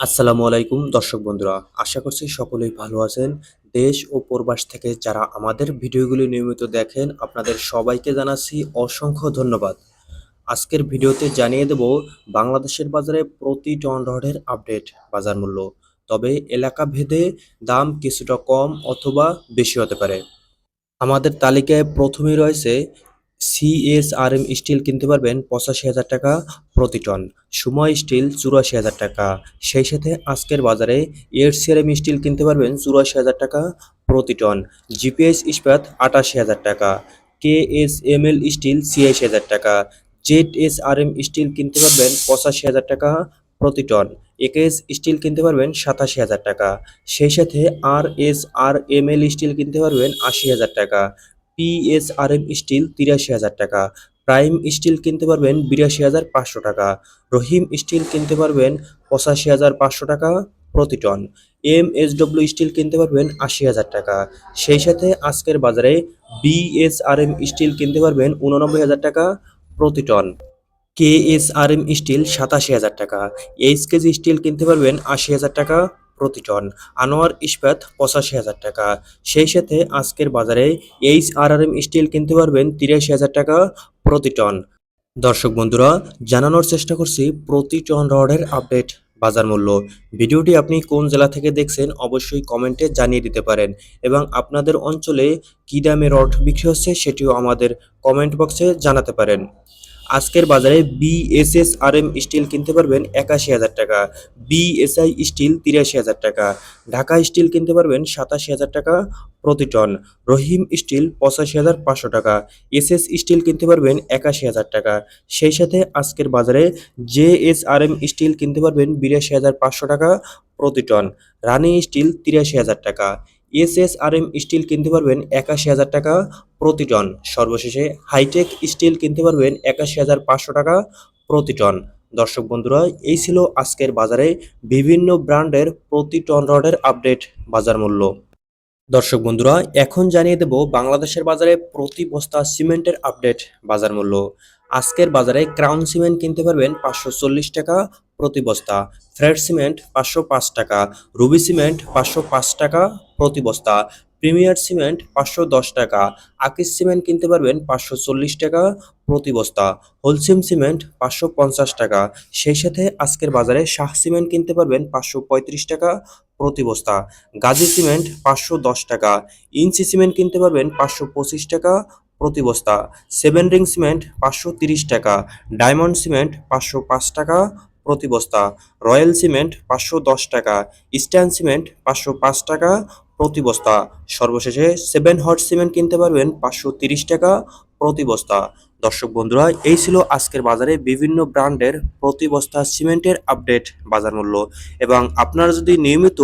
আসসালামু আলাইকুম, দর্শক বন্ধুরা। আশা করছি সকলেই ভালো আছেন। দেশ ও প্রবাস থেকে যারা আমাদের ভিডিওগুলি নিয়মিত দেখেন, আপনাদের সবাইকে জানাচ্ছি অসংখ্য ধন্যবাদ। আজকের ভিডিওতে জানিয়ে দেব, বাংলাদেশের বাজারে প্রতি টন রডের আপডেট বাজার মূল্য। তবে এলাকা ভেদে দাম কিছুটা কম অথবা বেশি হতে পারে। আমাদের তালিকায় প্রথমেই রয়েছে সিএসআরএম স্টিল কিনতে পারবেন পঁচাশি হাজার টাকা প্রতি টন। সময় স্টিল চুরাশি হাজার টাকা। সেই সাথে আজকের বাজারে এয়ারসিআরএম স্টিল কিনতে পারবেন চুরাশি হাজার টাকা প্রতি টন। জিপিএস ইস্পাত আটাশি হাজার টাকা। কেএসএমএল স্টিল ছিয়াশি হাজার টাকা। Z S R M steel কিনতে পারবেন পঁচাশি হাজার টাকা প্রতি টন। একেএস স্টিল কিনতে পারবেন সাতাশি হাজার টাকা। সেই সাথে R S R M L steel কিনতে পারবেন আশি হাজার টাকা। পিএসআরএম স্টিল তিরাশি হাজার টাকা। প্রাইম স্টিল কিনতে পারবেন বিরাশি হাজার পাঁচশো টাকা। রহিম স্টিল কিনতে পারবেন পঁচাশি হাজার পাঁচশো টাকা প্রতি ton. M S W steel কিনতে পারবেন আশি হাজার টাকা। সেই সাথে আজকের বাজারে বিএসআরএম স্টিল কিনতে পারবেন উননব্বই হাজার টাকা প্রতি টন। কেএসআরএম স্টিল সাতাশি হাজার টাকা। এইচ কেজি স্টিল কিনতে পারবেন আশি হাজার টাকা প্রতি টন আনোয়ার ইস্পাত পঁচাশি হাজার টাকা। সেই সাথে আজকের বাজারে H R R M steel কিনতে পারবেন তিরাশি হাজার টাকা প্রতি টন দর্শক বন্ধুরা, জানানোর চেষ্টা করছি প্রতি টন রডের আপডেট বাজার মূল্য। ভিডিওটি আপনি কোন জেলা থেকে দেখছেন অবশ্যই কমেন্টে জানিয়ে দিতে পারেন এবং আপনাদের অঞ্চলে কী দামে রড বিক্রি হচ্ছে সেটিও আমাদের কমেন্ট বক্সে জানাতে পারেন। আজকের বাজারে বিএসএস আর এম স্টিল কিনতে পারবেন একাশি হাজার টাকা, বিএসআই স্টিল তিরাশি হাজার টাকা, ঢাকা স্টিল কিনতে পারবেন সাতাশি হাজার টাকা প্রতি টন, রহিম স্টিল পঁচাশি হাজার পাঁচশো টাকা, এসএস স্টিল কিনতে পারবেন একাশি হাজার টাকা। সেই সাথে আজকের বাজারে জেএসআরএম স্টিল কিনতে পারবেন বিরাশি হাজার পাঁচশো টাকা প্রতি টন, রানি স্টিল তিরাশি হাজার টাকা এসএসআরএম স্টিল কিনতে পারবেন একাশি হাজার টাকা প্রতি টন। সর্বশেষে হাইটেক স্টিল কিনতে পারবেন একাশি হাজার পাঁচশো টাকা প্রতি টন। দর্শক বন্ধুরা, এই ছিল আজকের বাজারে বিভিন্ন ব্র্যান্ডের প্রতি টন রডের আপডেট বাজার মূল্য। দর্শক বন্ধুরা, এখন জানিয়ে দেব বাংলাদেশের বাজারে প্রতি বস্তা সিমেন্টের আপডেট বাজার মূল্য। আজকের বাজারে ক্রাউন সিমেন্ট কিনতে পারবেন পাঁচশো চল্লিশ টাকা প্রতি বস্তা। ফ্রেড সিমেন্ট পাঁচশো পাঁচ টাকা। রুবি সিমেন্ট পাঁচশো পাঁচ টাকা প্রতি বস্তা। প্রিমিয়ার সিমেন্ট পাঁচশো দশ টাকা। আকিস সিমেন্ট কিনতে পারবেন পাঁচশো চল্লিশ টাকা প্রতি বস্তা। হোলসিম সিমেন্ট পাঁচশো পঞ্চাশ টাকা। সেই সাথে আজকের বাজারে শাহ সিমেন্ট কিনতে পারবেন পাঁচশো পঁয়ত্রিশ টাকা প্রতি বস্তা। গাজী সিমেন্ট পাঁচশো দশ টাকা। ইঞ্চি সিমেন্ট কিনতে পারবেন পাঁচশো পঁচিশ টাকা প্রতি বস্তা। সেভেন রিং সিমেন্ট পাঁচশো তিরিশ টাকা। ডায়মন্ড সিমেন্ট পাঁচশো পাঁচ টাকা প্রতি বস্তা। রয়্যাল সিমেন্ট পাঁচশো দশ টাকা। ইস্টার্ন সিমেন্ট পাঁচশো পাঁচ টাকা প্রতি বস্তা। সর্বশেষে সেভেন হট সিমেন্ট কিনতে পারবেন পাঁচশো তিরিশ টাকা প্রতি বস্তা। দর্শক বন্ধুরা, এই ছিল আজকের বাজারে বিভিন্ন ব্র্যান্ডের প্রতি বস্তা সিমেন্টের আপডেট বাজার মূল্য। এবং আপনারা যদি নিয়মিত